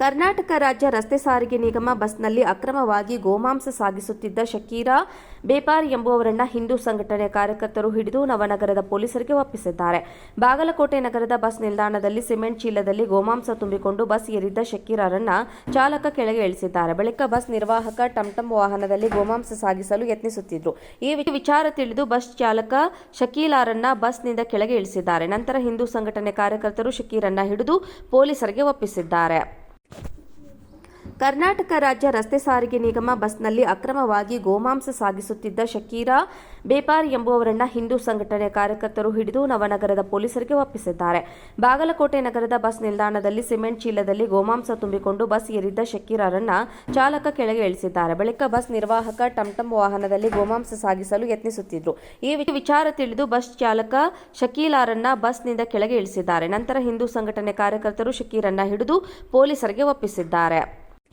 ಕರ್ನಾಟಕ ರಾಜ್ಯ ರಸ್ತೆ ಸಾರಿಗೆ ನಿಗಮ ಬಸ್ನಲ್ಲಿ ಅಕ್ರಮವಾಗಿ ಗೋಮಾಂಸ ಸಾಗಿಸುತ್ತಿದ್ದ ಶಕೀರಾ, ಬೇಪಾರ್ ಎಂಬುವವರನ್ನ ಹಿಂದೂ ಸಂಘಟನೆ ಕಾರ್ಯಕರ್ತರು ಹಿಡಿದು ನವನಗರದ ಪೊಲೀಸರಿಗೆ ಒಪ್ಪಿಸಿದ್ದಾರೆ. ಬಾಗಲಕೋಟೆ ನಗರದ ಬಸ್ ನಿಲ್ದಾಣದಲ್ಲಿ ಸಿಮೆಂಟ್ ಚೀಲದಲ್ಲಿ ಗೋಮಾಂಸ ತುಂಬಿಕೊಂಡು ಬಸ್ ಏರಿದ್ದ ಶಕೀರಾರನ್ನ ಚಾಲಕ ಕೆಳಗೆ ಇಳಿಸಿದ್ದಾರೆ. ಬಳಿಕ ಬಸ್ ನಿರ್ವಾಹಕ ಟಂಟಂ ವಾಹನದಲ್ಲಿ ಗೋಮಾಂಸ ಸಾಗಿಸಲು ಯತ್ನಿಸುತ್ತಿದ್ದರು ಈ ವಿಚಾರ ತಿಳಿದು ಬಸ್ ಚಾಲಕ ಶಕೀಲಾರನ್ನ ಬಸ್ನಿಂದ ಕೆಳಗೆ ಇಳಿಸಿದ್ದಾರೆ. ನಂತರ ಹಿಂದೂ ಸಂಘಟನೆ ಕಾರ್ಯಕರ್ತರು ಶಕೀರನ್ನ ಹಿಡಿದು ಪೊಲೀಸರಿಗೆ ಒಪ್ಪಿಸಿದ್ದಾರೆ. ಕರ್ನಾಟಕ ರಾಜ್ಯ ರಸ್ತೆ ಸಾರಿಗೆ ನಿಗಮ ಬಸ್ನಲ್ಲಿ ಅಕ್ರಮವಾಗಿ ಗೋಮಾಂಸ ಸಾಗಿಸುತ್ತಿದ್ದ ಶಕೀರಾ, ಬೇಪಾರ್ ಎಂಬುವವರನ್ನ ಹಿಂದೂ ಸಂಘಟನೆ ಕಾರ್ಯಕರ್ತರು ಹಿಡಿದು ನವನಗರದ ಪೊಲೀಸರಿಗೆ ಒಪ್ಪಿಸಿದ್ದಾರೆ. ಬಾಗಲಕೋಟೆ ನಗರದ ಬಸ್ ನಿಲ್ದಾಣದಲ್ಲಿ ಸಿಮೆಂಟ್ ಚೀಲದಲ್ಲಿ ಗೋಮಾಂಸ ತುಂಬಿಕೊಂಡು ಬಸ್ ಏರಿದ್ದ ಶಕೀರಾರನ್ನ ಚಾಲಕ ಕೆಳಗೆ ಇಳಿಸಿದ್ದಾರೆ. ಬಳಿಕ ಬಸ್ ನಿರ್ವಾಹಕ ಟಂಟಂ ವಾಹನದಲ್ಲಿ ಗೋಮಾಂಸ ಸಾಗಿಸಲು ಯತ್ನಿಸುತ್ತಿದ್ದರು ಈ ವಿಚಾರ ತಿಳಿದು ಬಸ್ ಚಾಲಕ ಶಕೀಲಾರನ್ನ ಬಸ್ನಿಂದ ಕೆಳಗೆ ಇಳಿಸಿದ್ದಾರೆ. ನಂತರ ಹಿಂದೂ ಸಂಘಟನೆ ಕಾರ್ಯಕರ್ತರು ಶಕೀರನ್ನ ಹಿಡಿದು ಪೊಲೀಸರಿಗೆ ಒಪ್ಪಿಸಿದ್ದಾರೆ.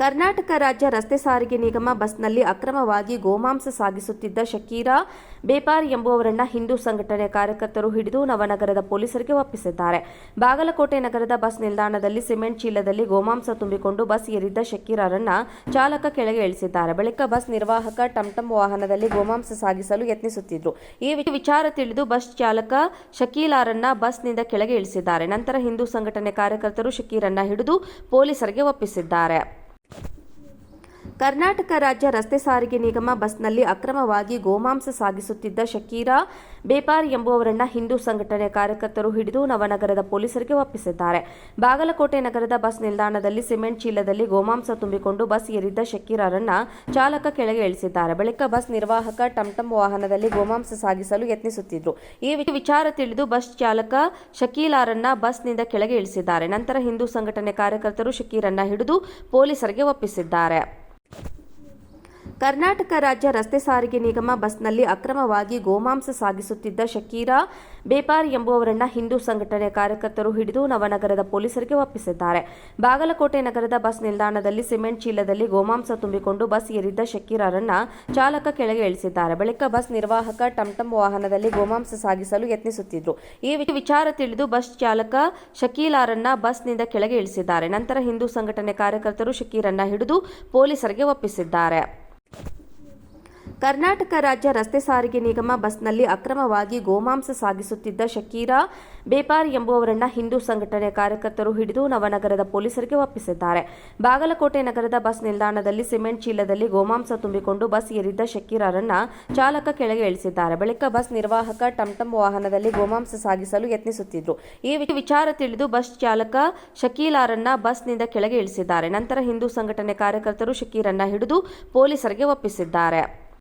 ಕರ್ನಾಟಕ ರಾಜ್ಯ ರಸ್ತೆ ಸಾರಿಗೆ ನಿಗಮ ಬಸ್ನಲ್ಲಿ ಅಕ್ರಮವಾಗಿ ಗೋಮಾಂಸ ಸಾಗಿಸುತ್ತಿದ್ದ ಶಕೀರಾ, ಬೇಪಾರ್ ಎಂಬುವವರನ್ನ ಹಿಂದೂ ಸಂಘಟನೆ ಕಾರ್ಯಕರ್ತರು ಹಿಡಿದು ನವನಗರದ ಪೊಲೀಸರಿಗೆ ಒಪ್ಪಿಸಿದ್ದಾರೆ. ಬಾಗಲಕೋಟೆ ನಗರದ ಬಸ್ ನಿಲ್ದಾಣದಲ್ಲಿ ಸಿಮೆಂಟ್ ಚೀಲದಲ್ಲಿ ಗೋಮಾಂಸ ತುಂಬಿಕೊಂಡು ಬಸ್ ಏರಿದ್ದ ಶಕೀರಾರನ್ನ ಚಾಲಕ ಕೆಳಗೆ ಇಳಿಸಿದ್ದಾರೆ. ಬಳಿಕ ಬಸ್ ನಿರ್ವಾಹಕ ಟಂಟಂ ವಾಹನದಲ್ಲಿ ಗೋಮಾಂಸ ಸಾಗಿಸಲು ಯತ್ನಿಸುತ್ತಿದ್ದರು ಈ ವಿಚಾರ ತಿಳಿದು ಬಸ್ ಚಾಲಕ ಶಕೀಲಾರನ್ನ ಬಸ್ನಿಂದ ಕೆಳಗೆ ಇಳಿಸಿದ್ದಾರೆ. ನಂತರ ಹಿಂದೂ ಸಂಘಟನೆ ಕಾರ್ಯಕರ್ತರು ಶಕೀರನ್ನ ಹಿಡಿದು ಪೊಲೀಸರಿಗೆ ಒಪ್ಪಿಸಿದ್ದಾರೆ. ಕರ್ನಾಟಕ ರಾಜ್ಯ ರಸ್ತೆ ಸಾರಿಗೆ ನಿಗಮ ಬಸ್ನಲ್ಲಿ ಅಕ್ರಮವಾಗಿ ಗೋಮಾಂಸ ಸಾಗಿಸುತ್ತಿದ್ದ ಶಕೀರಾ, ಬೇಪಾರ್ ಎಂಬುವವರನ್ನ ಹಿಂದೂ ಸಂಘಟನೆ ಕಾರ್ಯಕರ್ತರು ಹಿಡಿದು ನವನಗರದ ಪೊಲೀಸರಿಗೆ ಒಪ್ಪಿಸಿದ್ದಾರೆ. ಬಾಗಲಕೋಟೆ ನಗರದ ಬಸ್ ನಿಲ್ದಾಣದಲ್ಲಿ ಸಿಮೆಂಟ್ ಚೀಲದಲ್ಲಿ ಗೋಮಾಂಸ ತುಂಬಿಕೊಂಡು ಬಸ್ ಏರಿದ್ದ ಶಕೀರಾರನ್ನ ಚಾಲಕ ಕೆಳಗೆ ಇಳಿಸಿದ್ದಾರೆ. ಬಳಿಕ ಬಸ್ ನಿರ್ವಾಹಕ ಟಂಟಂ ವಾಹನದಲ್ಲಿ ಗೋಮಾಂಸ ಸಾಗಿಸಲು ಯತ್ನಿಸುತ್ತಿದ್ದರು ಈ ವಿಚಾರ ತಿಳಿದು ಬಸ್ ಚಾಲಕ ಶಕೀಲಾರನ್ನ ಬಸ್ನಿಂದ ಕೆಳಗೆ ಇಳಿಸಿದ್ದಾರೆ. ನಂತರ ಹಿಂದೂ ಸಂಘಟನೆ ಕಾರ್ಯಕರ್ತರು ಶಕೀರನ್ನ ಹಿಡಿದು ಪೊಲೀಸರಿಗೆ ಒಪ್ಪಿಸಿದ್ದಾರೆ. ಕರ್ನಾಟಕ ರಾಜ್ಯ ರಸ್ತೆ ಸಾರಿಗೆ ನಿಗಮ ಬಸ್ನಲ್ಲಿ ಅಕ್ರಮವಾಗಿ ಗೋಮಾಂಸ ಸಾಗಿಸುತ್ತಿದ್ದ ಶಕೀರಾ, ಬೇಪಾರ್ ಎಂಬುವವರನ್ನ ಹಿಂದೂ ಸಂಘಟನೆ ಕಾರ್ಯಕರ್ತರು ಹಿಡಿದು ನವನಗರದ ಪೊಲೀಸರಿಗೆ ಒಪ್ಪಿಸಿದ್ದಾರೆ. ಬಾಗಲಕೋಟೆ ನಗರದ ಬಸ್ ನಿಲ್ದಾಣದಲ್ಲಿ ಸಿಮೆಂಟ್ ಚೀಲದಲ್ಲಿ ಗೋಮಾಂಸ ತುಂಬಿಕೊಂಡು ಬಸ್ ಏರಿದ್ದ ಶಕೀರಾರನ್ನ ಚಾಲಕ ಕೆಳಗೆ ಇಳಿಸಿದ್ದಾರೆ. ಬಳಿಕ ಬಸ್ ನಿರ್ವಾಹಕ ಟಂಟಂ ವಾಹನದಲ್ಲಿ ಗೋಮಾಂಸ ಸಾಗಿಸಲು ಯತ್ನಿಸುತ್ತಿದ್ದರು ಈ ವಿಚಾರ ತಿಳಿದು ಬಸ್ ಚಾಲಕ ಶಕೀಲಾರನ್ನ ಬಸ್ನಿಂದ ಕೆಳಗೆ ಇಳಿಸಿದ್ದಾರೆ. ನಂತರ ಹಿಂದೂ ಸಂಘಟನೆ ಕಾರ್ಯಕರ್ತರು ಶಕೀರನ್ನ ಹಿಡಿದು ಪೊಲೀಸರಿಗೆ ಒಪ್ಪಿಸಿದ್ದಾರೆ. ಕರ್ನಾಟಕ ರಾಜ್ಯ ರಸ್ತೆ ಸಾರಿಗೆ ನಿಗಮ ಬಸ್ನಲ್ಲಿ ಅಕ್ರಮವಾಗಿ ಗೋಮಾಂಸ ಸಾಗಿಸುತ್ತಿದ್ದ ಶಕೀರಾ, ಬೇಪಾರ್ ಎಂಬುವವರನ್ನ ಹಿಂದೂ ಸಂಘಟನೆ ಕಾರ್ಯಕರ್ತರು ಹಿಡಿದು ನವನಗರದ ಪೊಲೀಸರಿಗೆ ಒಪ್ಪಿಸಿದ್ದಾರೆ. ಬಾಗಲಕೋಟೆ ನಗರದ ಬಸ್ ನಿಲ್ದಾಣದಲ್ಲಿ ಸಿಮೆಂಟ್ ಚೀಲದಲ್ಲಿ ಗೋಮಾಂಸ ತುಂಬಿಕೊಂಡು ಬಸ್ ಏರಿದ್ದ ಶಕೀರಾರನ್ನ ಚಾಲಕ ಕೆಳಗೆ ಇಳಿಸಿದ್ದಾರೆ. ಬಳಿಕ ಬಸ್ ನಿರ್ವಾಹಕ ಟಂಟಂ ವಾಹನದಲ್ಲಿ ಗೋಮಾಂಸ ಸಾಗಿಸಲು ಯತ್ನಿಸುತ್ತಿದ್ದರು ಈ ವಿಚಾರ ತಿಳಿದು ಬಸ್ ಚಾಲಕ ಶಕೀಲಾರನ್ನ ಬಸ್ನಿಂದ ಕೆಳಗೆ ಇಳಿಸಿದ್ದಾರೆ. ನಂತರ ಹಿಂದೂ ಸಂಘಟನೆ ಕಾರ್ಯಕರ್ತರು ಶಕೀರನ್ನ ಹಿಡಿದು ಪೊಲೀಸರಿಗೆ ಒಪ್ಪಿಸಿದ್ದಾರೆ.